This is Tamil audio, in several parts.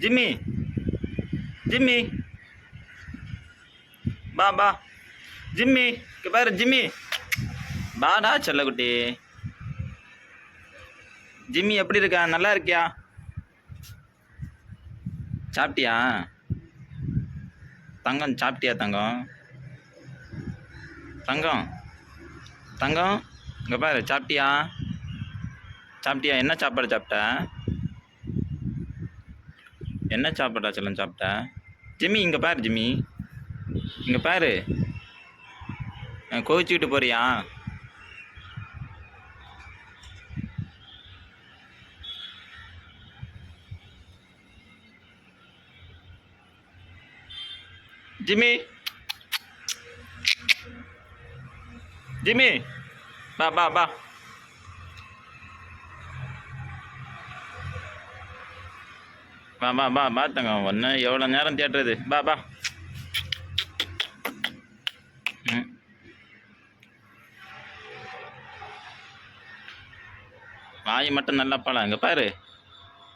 ஜிம்மி ஜிம்மி பா பா ஜிம்மி இங்கே பாரு ஜிம்மி பாடா செல்லக்குட்டி ஜிம்மி எப்படி இருக்கா நல்லா இருக்கியா சாப்பிட்டியா தங்கம் சாப்பிட்டியா தங்கம் தங்கம் தங்கம் இங்கே பாரு சாப்பிட்டியா சாப்பிட்டியா என்ன சாப்பாடு சாப்பிட்ட என்ன சாப்பிட்டா செல்லம் சாப்பிட்ட? ஜிம்மி இங்கே பாரு ஜிம்மி. இங்கே பாரு. கோவிச்சுக்கிட்டு போறியா? ஜிம்மி. ஜிம்மி. பா பா பா. பா பா பா பார்த்துங்க ஒன்று எவ்வளோ நேரம் தேட்டுறது பா பா ம். வாய் மட்டும் நல்லா பழம் இங்கே பாரு.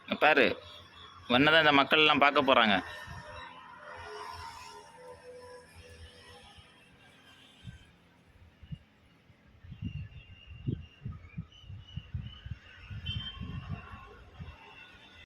இங்கே பாரு. ஒன்று தான் இந்த மக்கள் எல்லாம் பார்க்க போகிறாங்க